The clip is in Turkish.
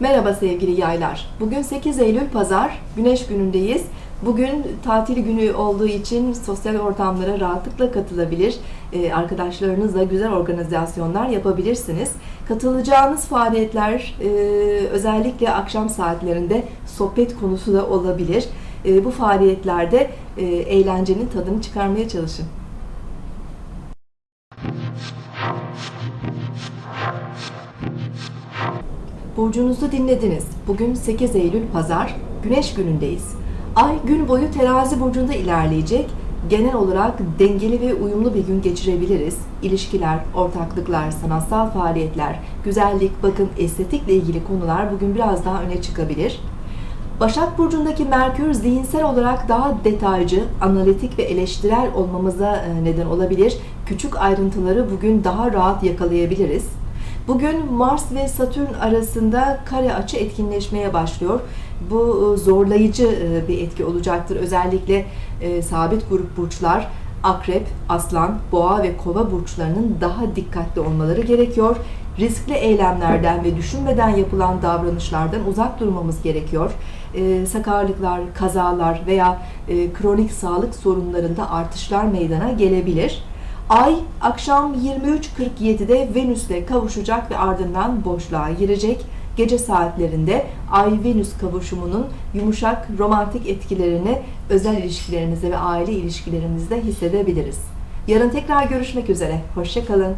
Merhaba sevgili yaylar. Bugün 8 Eylül Pazar, Güneş günündeyiz. Bugün tatil günü olduğu için sosyal ortamlara rahatlıkla katılabilir, e, arkadaşlarınızla güzel organizasyonlar yapabilirsiniz. Katılacağınız faaliyetler e, özellikle akşam saatlerinde sohbet konusu da olabilir. E, Bu faaliyetlerde e, eğlencenin tadını çıkarmaya çalışın. Burcunuzu dinlediniz. Bugün 8 Eylül Pazar, Güneş günündeyiz. Ay gün boyu terazi burcunda ilerleyecek. Genel olarak dengeli ve uyumlu bir gün geçirebiliriz. İlişkiler, ortaklıklar, sanatsal faaliyetler, güzellik, bakım, estetikle ilgili konular bugün biraz daha öne çıkabilir. Başak Burcu'ndaki Merkür zihinsel olarak daha detaycı, analitik ve eleştirel olmamıza e, neden olabilir. Küçük ayrıntıları bugün daha rahat yakalayabiliriz. Bugün Mars ve Satürn arasında kare açı etkinleşmeye başlıyor. Bu e, zorlayıcı e, bir etki olacaktır. Özellikle sabit grup burçlar, Akrep, Aslan, Boğa ve Kova burçlarının daha dikkatli olmaları gerekiyor. Riskli eylemlerden ve düşünmeden yapılan davranışlardan uzak durmamız gerekiyor. E, sakarlıklar, kazalar veya e, kronik sağlık sorunlarında artışlar meydana gelebilir. Ay akşam 23.47'de Venüs'le kavuşacak ve ardından boşluğa girecek. Gece saatlerinde Ay-Venüs kavuşumunun yumuşak romantik etkilerini özel ilişkilerinizde ve aile ilişkilerinizde hissedebiliriz. Yarın tekrar görüşmek üzere. Hoşçakalın.